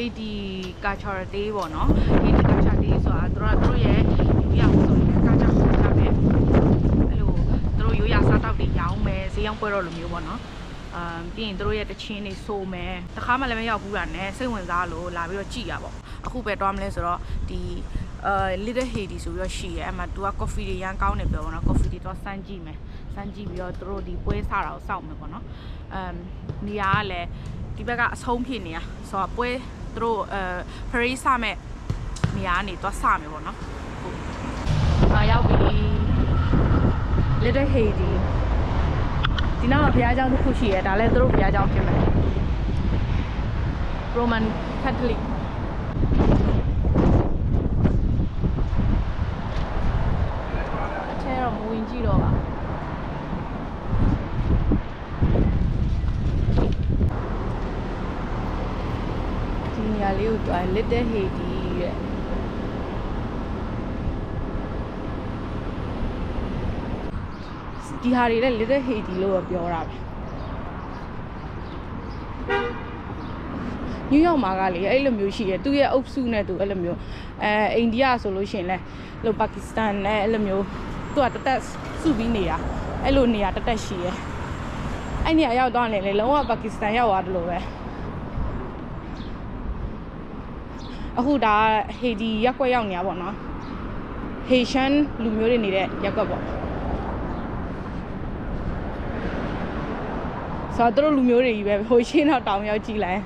Haiti Cultural Day ပေါ့နော် Haiti Cultural Day ဆိုတာသူတို့ကသူတို့ရဲ့ရိုးရာဆိုရင်ကာချာဟောကြတယ်အဲ့လိုသူတို့ရိုးရာစားတောက်တွေရောင်းမယ်ဈေးရောင်းပွဲတော်လိုမျိုးပေါ့နော်အမ်ပြီးရင်သူတို့ရဲ့တချင်းတွေဆိုမယ်တခါမှလည်းမရောက်ဘူးတာနဲ့စိတ်ဝင်စားလို့လာပြီးတော့ကြည်ရပါပေါ့အခုပဲတွားမလဲဆိုတော့ဒီအဲ little Haiti ဆိုပြီးတော့ရှိရဲအဲ့မှာ तू က coffee တွေရမ်းကောင်းတယ်ပြောပါတော့ coffee တွေတော့စမ်းကြည့်မယ်စမ်းကြည့်ပြီးတော့သူတို့ဒီပွဲစားတာကိုစောင့်မယ်ပေါ့နော်အမ်နေရာကလည်းဒီဘက်ကအဆုံးဖြစ်နေတာဆိုတော့ပွဲ သူတို့အဲ parade စမဲ့နေရာကနေသွားစမယ်ပေါ့နော်ဟုတ်အာရောက်ပြီ little Haiti ဒီနောက်မှာဘုရားကျောင်းတစ်ခုရှိရဲဒါလည်းသူတို့ဘုရားကျောင်းဖြစ်မယ် Roman Catholic အထဲတော့မဝင်ကြည့်တော့ပါဒီနေရာလေးကိုတွား Little Haiti တဲ့ဒီဟာတွေလည်း Little Haiti လို့ပဲပြောတာပဲနယူးယောက်မှာကလေအဲ့လိုမျိုးရှိတယ်သူရဲ့အုပ်စုနဲ့သူအဲ့လိုမျိုးအဲအိန္ဒိယဆိုလို့ရှိရင်လဲလို့ပါကစ္စတန်နဲ့အဲ့လိုမျိုးသူကတသက်စုပြီးနေတာအဲ့လိုနေရာတသက်ရှိရဲအဲ့နေရာရောက်တော့လည်းလေလုံးဝပါကစ္စတန်ရောက်သွားတယ်လို့ပဲ အခုဒါဟေဒီရက်ကွက်ရောက်နေတာပေါ့နော်ဟေရှန်လူမျိုးတွေနေတဲ့ရက်ကွက်ပေါ့ဆိုတော့သူတို့လူမျိုးတွေကြီးပဲဟိုရှင်းတော့တောင်ရောက်ကြည့်လိုက်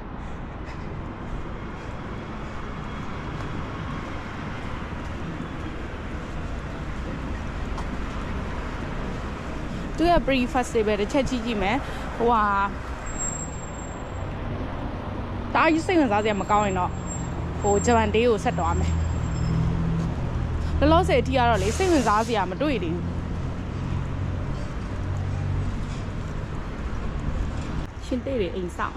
သူရဲ့ pre festival တစ်ချက်ကြည့်ကြည့်မယ်ဟိုဟာဒါအကြီးစိတ်ဝင်စားစရာမကောင်းရင်တော့ ဟိုဂျပန်ဒေးကိုဆက်သွားမယ်လောလောဆယ်အထိကတော့လေစိတ်ဝင်စားစရာမတွေ့သေးဘူးရှင်တေးတွေအိမ်ဆောင်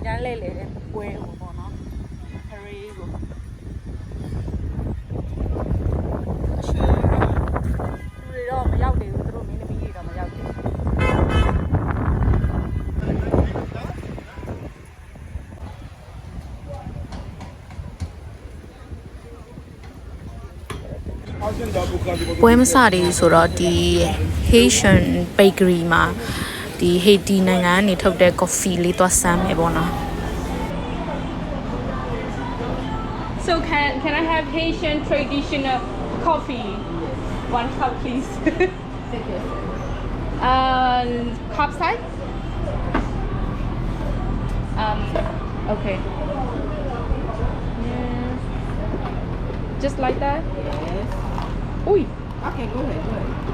တို့ပြင်နေတာသူတို့ရဲ့ဒီစီတန်းလဲလေတဲ့ပွဲဟိုပေါ့နော် parade ကိုအရှိန်လူတွေတော့မရောက်သေးဘူးသူတို့မင်းသမီးတွေတော့မရောက်သေးဘူးပွဲမစသေးဘူးဆိုတော့ဒီ Haitian Bakery မှာ ဒီ Haiti နိုင်ငံကနေထုတ်တဲ့ coffee လေးသွားစမ်းမယ်ပေါ့နော် So can can I have Haitian traditional coffee one cup please uh cup size um okay Yeah. just like that Yes. Ui, Okay, go ahead, go ahead.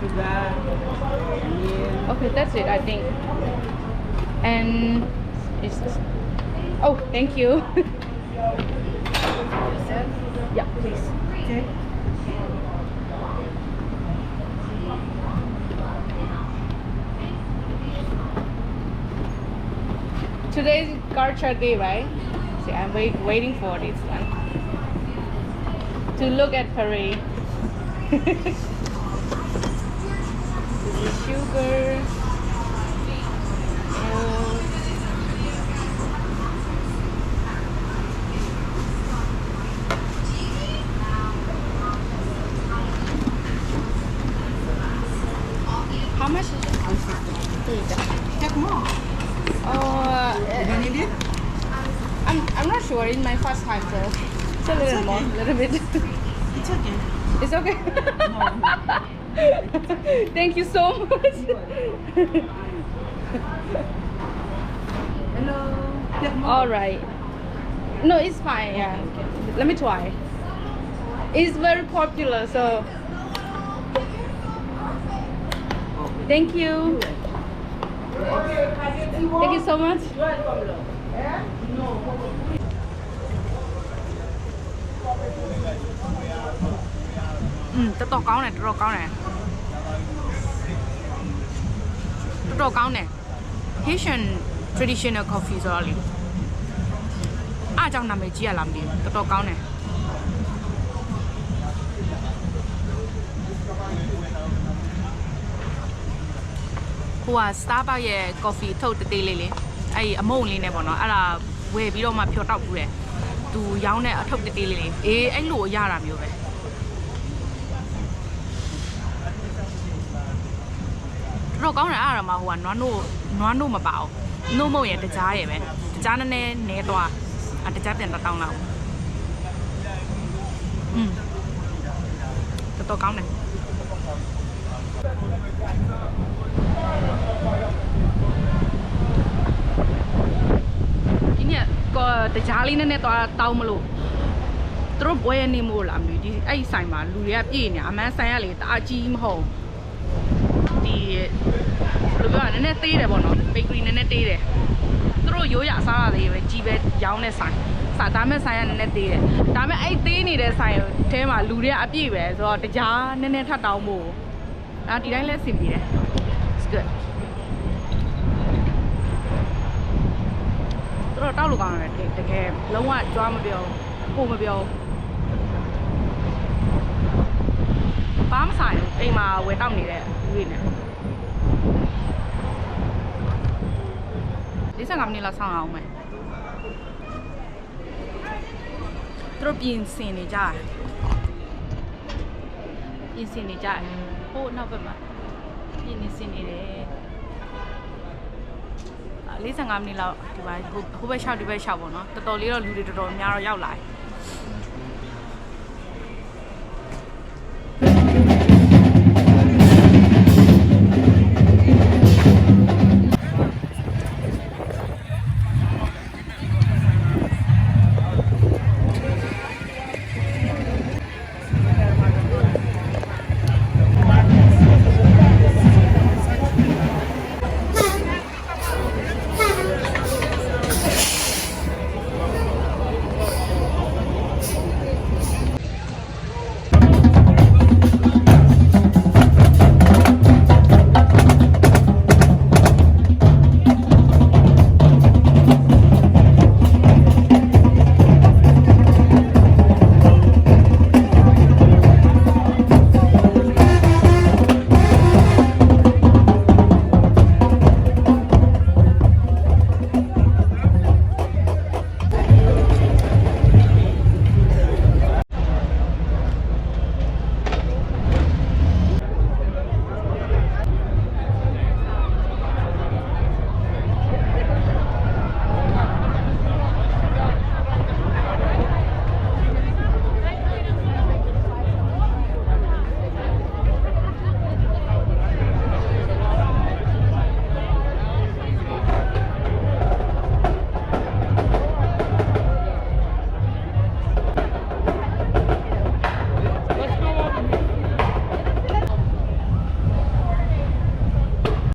Sugar, milk. okay, that's it, I think. And is this? Oh, thank you. yeah, please. Okay. Today's Garcha Day, right? See, I'm wait, waiting for this one. To look at parade. sugar. How much is it? Take more. Uh, You don't need it? I'm, I'm not sure. It's my first time, so Just a little more, little bit. It's okay. It's okay. Thank you so much. Hello. All right. No, it's fine. Yeah. Let me try. It's very popular, so thank you. Thank you so much. Ừ, တော်တော်ကောင်းတယ်တော်တော်ကောင်းတယ်တော်တော်ကောင်းတယ် Haitian traditional coffee ဆိုတော့လေအားကြောင့်နာမည်ကြီးရလားမသိဘူးတော်တော်ကောင်းတယ်ဟိုက Starbucks ရဲ့ coffee ထုတ်တသေးလေးလေအဲ့ဒီအမုံလေးနဲ့ပေါ့နော်အဲ့ဒါဝယ်ပြီးတော့မှဖြော်တောက်ဘူးတယ်သူရောင်းတဲ့အထုပ်တသေးလေးလေအေးအဲ့လိုရတာမျိုးပဲ တော်တော်ကောင်းတယ်အဲ့ဒါမှဟိုကနွားနို့နွားနို့မပါဘူးနို့မဟုတ်ရင်တကြားရယ်ပဲတကြားနည်းနည်းနဲသွားအတကြားပြန်တော့တောင်းလောက်อืมတော်တော်ကောင်းတယ်ဒီနေ့ကတကြားလေးနည်းနည်းသွားတောင်းမလို့သူတို့ဘွဲနေမို့လားမသိဘူးဒီအဲ့ဒီဆိုင်မှာလူတွေကပြည့်နေအမန်းဆိုင်ကလေတအားကြီးမဟုတ် ဒီဘယ်လိုပြောရလဲနည်းနည်းသေးတယ်ပေါ့နော်ဘေကရီနည်းနည်းသေးတယ်သူတို့ရိုးရအစားရသေးပဲကြီးပဲရောင်းတဲ့ဆိုင်စာဒါမဲ့ဆိုင်ကနည်းနည်းသေးတယ်ဒါမဲ့အဲ့သေးနေတဲ့ဆိုင်ထဲမှာလူတွေကအပြည့်ပဲဆိုတော့တကြားနည်းနည်းထပ်တောင်းဖို့အာဒီတိုင်းလဲအဆင်ပြေတယ် it's good သူတို့တောက်လို့ကောင်းတယ်တကယ်လုံးဝကြွားမပြောပို့မပြောဘာမှဆိုင်ဘူးအိမ်မှာဝယ်တောက်နေတဲ့လူတွေနဲ့ 45မိနစ်လောက်ဆောင်းအောင်မယ်သူတို့ပြင်ဆင်နေကြတယ်ပြင်ဆင်နေကြတယ်ဟိုနောက်ဘက်မှာပြင်နေဆင်နေတယ်45မိနစ်လောက်ဒီပါဟိုဟိုဘက်ရှောက်ဒီဘက်ရှောက်ပေါ့နော်တော်တော်လေးတော့လူတွေတော်တော်များတော့ရောက်လာတယ်